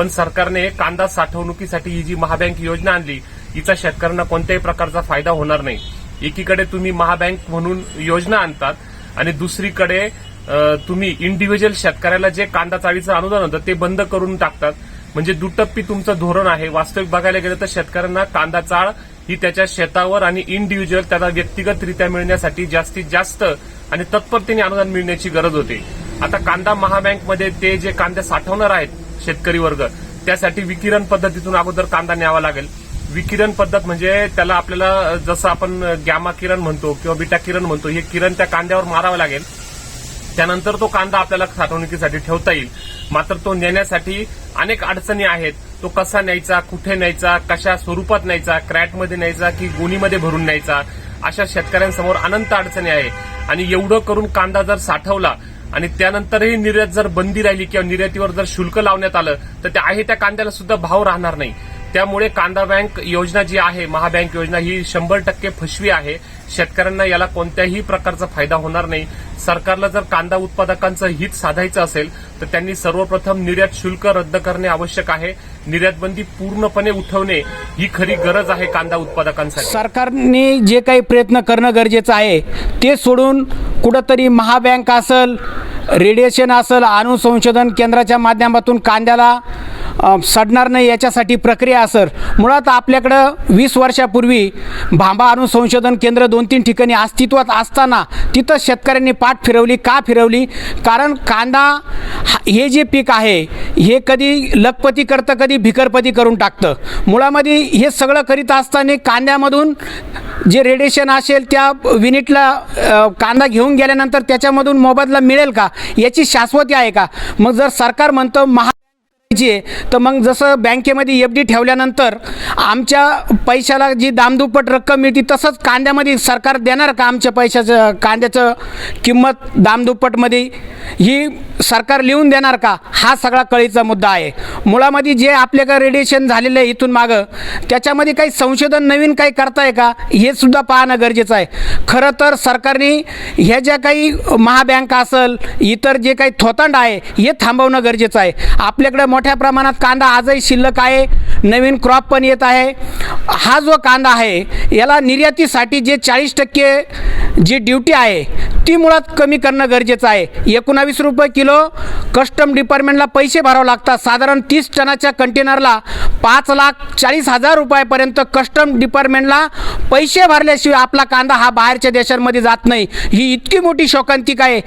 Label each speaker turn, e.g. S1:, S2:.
S1: पण सरकारने कांदा साठवणुकीसाठी ही जी महाबँक योजना आणली हिचा शेतकऱ्यांना कोणत्याही प्रकारचा फायदा होणार नाही. एकीकडे तुम्ही महाबँक म्हणून योजना आणतात आणि दुसरीकडे तुम्ही इंडिव्हिज्युअल शेतकऱ्याला जे कांदा चाळीचं अनुदान होतं ते बंद करून टाकतात. म्हणजे दुटप्पी तुमचं धोरण आहे. वास्तविक बघायला गेलं तर शेतकऱ्यांना कांदा चाळ ही त्याच्या शेतावर आणि इंडिव्हिज्युअल त्याला व्यक्तिगतरित्या मिळण्यासाठी जास्तीत जास्त आणि तत्परतेने अनुदान मिळण्याची गरज होते. आता कांदा महाबँकमध्ये ते जे कांदे साठवणार आहेत शेतकरी वर्ग. त्यासाठी विकिरण पद्धतीतून अगोदर कांदा न्यावा लागेल. विकिरण पद्धत म्हणजे त्याला आपल्याला जसं आपण गॅमा किरण म्हणतो किंवा बिटा किरण म्हणतो हे किरण त्या कांद्यावर मारावं लागेल. त्यानंतर तो कांदा आपल्याला साठवणुकीसाठी ठेवता येईल. मात्र तो नेण्यासाठी अनेक अडचणी आहेत. तो कसा न्यायचा कुठे न्यायचा कशा स्वरूपात न्यायचा क्रॅटमध्ये न्यायचा की गोणीमध्ये भरून न्यायचा अशा शेतकऱ्यांसमोर अनंत अडचणी आहे. आणि एवढं करून कांदा जर साठवला आणि त्यानंतरही निर्यात जर बंदी राहिली किंवा निर्यातीवर जर शुल्क लावण्यात आलं तर त्या आहे त्या कांद्याला सुद्धा भाव राहणार नाही. त्यामुळे कांदा बँक योजना जी आहे महाबँक योजना ही शंभर टक्के फसवी आहे. शेतकऱ्यांना याला कोणत्याही प्रकारचा फायदा होणार नाही. सरकारला जर कांदा उत्पादकांचं हित साधायचं असेल तर त्यांनी सर्वप्रथम निर्यात शुल्क रद्द करणे आवश्यक आहे. निर्यात बंदी पूर्णपणे उठवणे ही खरी गरज आहे कांदा उत्पादकांसाठी.
S2: सरकारने जे काही प्रयत्न करणं गरजेचं आहे ते सोडून कुठंतरी महाबँक असेल रेडिएशन असेल अणुसंशोधन केंद्राच्या माध्यमातून कांद्याला सडणार नाही याच्यासाठी प्रक्रिया असेल. मुळात आपल्याकडं वीस वर्षापूर्वी भांबा अणुसंशोधन केंद्र दोन तीन ठिकाणी अस्तित्वात असताना तिथं शेतकऱ्यांनी पाठ फिरवली. का फिरवली? कारण कांदा हा- हे जे पीक आहे हे कधी लखपती करतं कधी भिकरपती करून टाकतं. मुळामध्ये हे सगळं करीत असताना कांद्यामधून जे रेडिएशन असेल त्या विनिटला कांदा घेऊन गेल्यानंतर त्याच्यामधून मोबदला मिळेल का? याची शाश्वती आहे का? मग जर सरकार म्हणतं महा आहे तर मग जसं बँकेमध्ये एफ डी ठेवल्यानंतर आमच्या पैशाला जी दामदुप्पट रक्कम मिळते तसंच कांद्यामध्ये सरकार देणार का आमच्या पैशाचं कांद्याचं किंमत दामदुप्पटमध्ये? ही सरकार लिहून देणार का? हा सगळा कळीचा मुद्दा आहे. मुळामध्ये जे आपल्याकडे रेडिएशन झालेलं आहे इथून मागं त्याच्यामध्ये काही संशोधन नवीन काही करताय का? हे सुद्धा पाहणं गरजेचं आहे. खरं तर सरकारने ह्या ज्या काही महाबँक असेल इतर जे काही थोतांड आहे हे थांबवणं गरजेचं आहे. आपल्याकडे मोठ्या प्रमाणात कांदा आजही शिल्लक आहे. नवीन क्रॉप पण येत आहे. हा जो कांदा आहे याला निर्यातीसाठी जे चाळीस टक्के जी ड्युटी आहे ती मुळात कमी करणं गरजेचं आहे. एकोणावीस रुपये किलो कस्टम डिपार्टमेंटला पैसे भरावं लागतात. साधारण तीस टनाच्या कंटेनरला पाच लाख चाळीस हजार रुपयापर्यंत कस्टम डिपार्टमेंटला पैसे भरल्याशिवाय आपला कांदा हा बाहेरच्या देशांमध्ये जात नाही. ही इतकी मोठी शोकांतिका आहे.